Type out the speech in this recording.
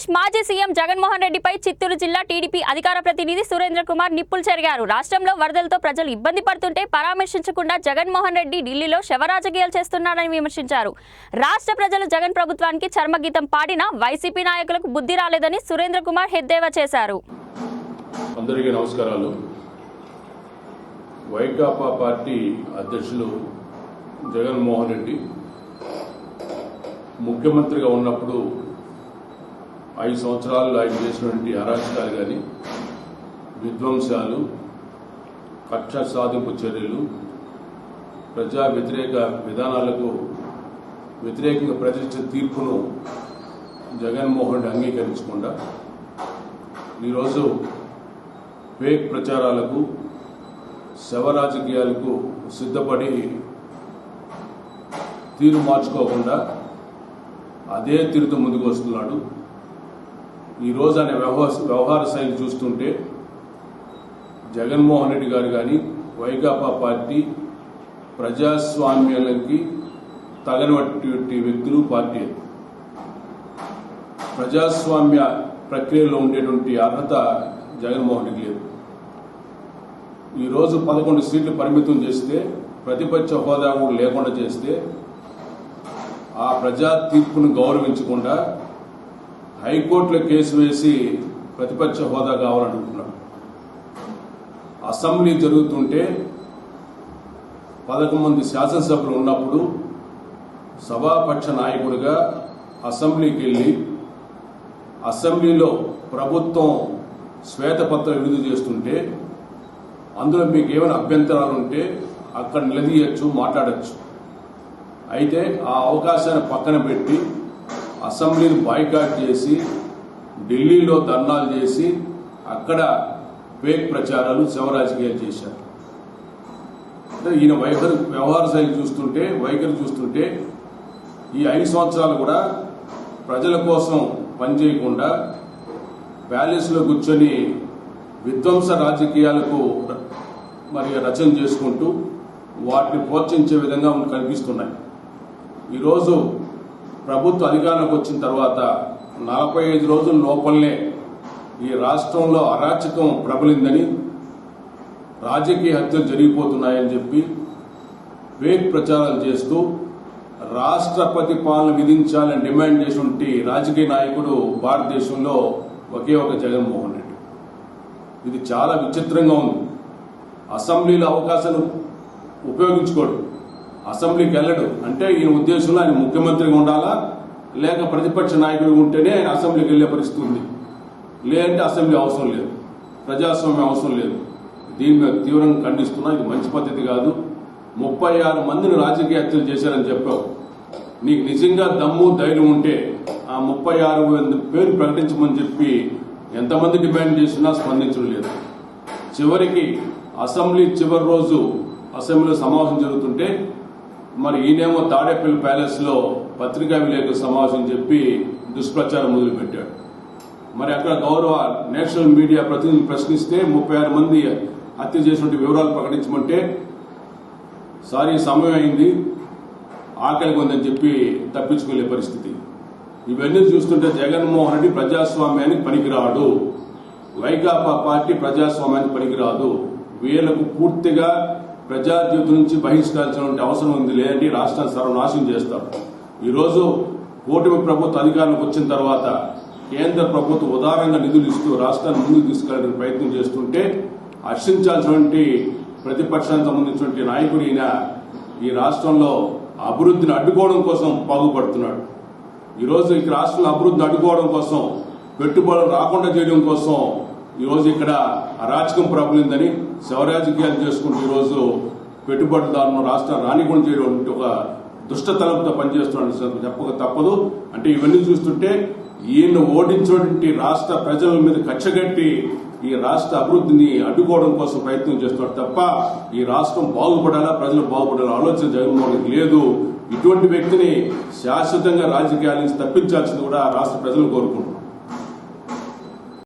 ఆంధ్రప్రదేశ్ మాజీ సీఎం జగన్మోహన్ రెడ్డిపై చిత్తూరు జిల్లా టీడీపీ అధికార ప్రతినిధి సురేంద్ర కుమార్ నిప్పులు చెరిగారు. రాష్ట్రంలో వరదలతో ప్రజలు ఇబ్బంది పడుతుంటే పరామర్శించకుండా జగన్మోహన్ రెడ్డి ఢిల్లీలో శవరాజకీయాలు చేస్తున్నాడని విమర్శించారు. రాష్ట్ర ప్రజలు జగన్ ప్రభుత్వానికి చర్మగీతం పాడినా వైసీపీ నాయకులకు బుద్ధి రాలేదని సురేంద్ర కుమార్ హెద్దేవా చేశారు. అందరికీ నమస్కారాలు. వైకాపా పార్టీ అధ్యక్షులు జగన్మోహన్ రెడ్డి ముఖ్యమంత్రిగా ఉన్నప్పుడు ఐదు సంవత్సరాలు ఆయన చేసినటువంటి అరాచకాలు కానీ విధ్వంసాలు కక్ష సాధింపు చర్యలు ప్రజా వ్యతిరేక విధానాలకు వ్యతిరేకంగా ప్రతిష్ట తీర్పును జగన్మోహన్ రెడ్డి అంగీకరించకుండా ఈరోజు ఫేక్ ప్రచారాలకు శవ రాజకీయాలకు సిద్ధపడి తీరు మార్చుకోకుండా అదే తీరుతో ముందుకు వస్తున్నాడు ఈరోజు ఆయన వ్యవహార వ్యవహార శైలి చూస్తుంటే జగన్మోహన్ రెడ్డి గారు కానీ వైకాపా పార్టీ ప్రజాస్వామ్యాలకి తగనటువంటి వ్యక్తులు పార్టీ ప్రజాస్వామ్య ప్రక్రియలో ఉండేటువంటి అర్హత జగన్మోహన్ రెడ్డి లేదు. ఈరోజు పదకొండు సీట్లు పరిమితం చేస్తే ప్రతిపక్ష హోదా కూడా లేకుండా చేస్తే ఆ ప్రజా తీర్పును గౌరవించకుండా హైకోర్టులో కేసు వేసి ప్రతిపక్ష హోదా కావాలనుకుంటున్నాడు అసెంబ్లీ జరుగుతుంటే పదకొండు మంది శాసనసభ్యులు ఉన్నప్పుడు సభాపక్ష నాయకుడిగా అసెంబ్లీకి వెళ్ళి అసెంబ్లీలో ప్రభుత్వం శ్వేతపత్రం విడుదల చేస్తుంటే అందులో మీకు ఏమైనా అభ్యంతరాలు ఉంటే అక్కడ నిలదీయచ్చు మాట్లాడచ్చు. అయితే ఆ అవకాశాన్ని పక్కన పెట్టి అసెంబ్లీని బాయ్కాట్ చేసి ఢిల్లీలో ధర్నాలు చేసి అక్కడ ఫేక్ ప్రచారాలు శవరాజకీయాలు చేశారు. అంటే ఈయన వైఖరి వ్యవహార శైలి చూస్తుంటే వైఖరి చూస్తుంటే ఈ ఐదు సంవత్సరాలు కూడా ప్రజల కోసం పనిచేయకుండా ప్యాలెస్లో కూర్చొని విధ్వంస రాజకీయాలకు మరి రచన చేసుకుంటూ వాటిని ప్రోత్సహించే విధంగా మనకు కనిపిస్తున్నాయి. ఈరోజు ప్రభుత్వ అధికారంలోకి వచ్చిన తర్వాత నలభై ఐదు రోజుల లోపలనే ఈ రాష్ట్రంలో అరాచకం ప్రబలిందని రాజకీయ హత్యలు జరిగిపోతున్నాయని చెప్పి ఫేక్ ప్రచారాలు చేస్తూ రాష్ట్రపతి పాలన విధించాలని డిమాండ్ చేసినటువంటి రాజకీయ నాయకుడు భారతదేశంలో ఒకే ఒక జగన్మోహన్ రెడ్డి. ఇది చాలా విచిత్రంగా ఉంది. అసెంబ్లీలో అవకాశాలు ఉపయోగించుకోడు. అసెంబ్లీకి వెళ్ళడు. అంటే ఈయన ఉద్దేశంలో ఆయన ముఖ్యమంత్రిగా ఉండాలా? లేక ప్రతిపక్ష నాయకుడు ఉంటేనే ఆయన అసెంబ్లీకి వెళ్ళే పరిస్థితి ఉంది. లేదంటే అసెంబ్లీ అవసరం లేదు. ప్రజాస్వామ్యం అవసరం లేదు. దీని మీద తీవ్రంగా ఖండిస్తున్నా ఇది మంచి పద్ధతి కాదు. ముప్పై ఆరు మందిని రాజకీయ హత్యలు చేశారని చెప్పావు. నీకు నిజంగా దమ్ము ధైర్యం ఉంటే ఆ ముప్పై ఆరు పేరు ప్రకటించమని చెప్పి ఎంతమంది డిమాండ్ చేసినా స్పందించడం లేదు. చివరికి అసెంబ్లీ చివరి రోజు అసెంబ్లీలో సమావేశం జరుగుతుంటే మరి ఈయనేమో తాడేపల్లి ప్యాలెస్లో పత్రికా విలేకరుల సమావేశం చెప్పి దుష్ప్రచారం మొదలుపెట్టాడు. మరి అక్కడ గౌరవ నేషనల్ మీడియా ప్రతినిధులు ప్రశ్నిస్తే ముప్పై ఆరు మంది హత్య చేసినట్టు వివరాలు ప్రకటించమంటే సారీ సమయం అయింది. ఆకలి ఉందని చెప్పి తప్పించుకునే పరిస్థితి. ఇవన్నీ చూస్తుంటే జగన్మోహన్ రెడ్డి ప్రజాస్వామ్యానికి పనికిరాడు. వైకాపా పార్టీ ప్రజాస్వామ్యానికి పనికిరాదు. వీళ్ళకు పూర్తిగా ప్రజా జీవితం నుంచి బహిష్కరించాల్సిన అవసరం ఉంది లేదంటే రాష్ట్రాన్ని సర్వనాశనం చేస్తారు. ఈరోజు కూటమి ప్రభుత్వ అధికారంలోకి వచ్చిన తర్వాత కేంద్ర ప్రభుత్వం ఉదారంగా నిధులు ఇస్తూ రాష్ట్రాన్ని ముందుకు తీసుకెళ్ళడానికి ప్రయత్నం చేస్తుంటే హర్షించాల్సినటువంటి ప్రతిపక్షానికి సంబంధించినటువంటి నాయకుడు ఈయన ఈ రాష్ట్రంలో అభివృద్ధిని అడ్డుకోవడం కోసం పాగుపడుతున్నాడు ఈరోజు ఈ రాష్ట్రంలో అభివృద్ధిని అడ్డుకోవడం కోసం పెట్టుబడులు రాకుండా చేయడం కోసం ఈరోజు ఇక్కడ అరాచకం ప్రబలిందని శవరాజకీయాలు చేసుకుంటూ ఈరోజు పెట్టుబడిదారులను రాష్ట్ర రాణిగుణం చేయడం ఒక దుష్టతలంతో పనిచేస్తున్నాడు సార్. చెప్పక తప్పదు. అంటే ఇవన్నీ చూస్తుంటే ఈయన ఓడించినటువంటి రాష్ట్ర ప్రజల మీద కచ్చగట్టి ఈ రాష్ట్ర అభివృద్ధిని అడ్డుకోవడం కోసం ప్రయత్నం చేస్తున్నాడు తప్ప ఈ రాష్ట్రం బాగుపడాలా ప్రజలు బాగుపడాలా ఆలోచన జగన్మోహన్ లేదు. ఇటువంటి వ్యక్తిని శాశ్వతంగా రాజకీయాల నుంచి తప్పించాల్సింది కూడా రాష్ట్ర ప్రజలు కోరుకుంటున్నారు.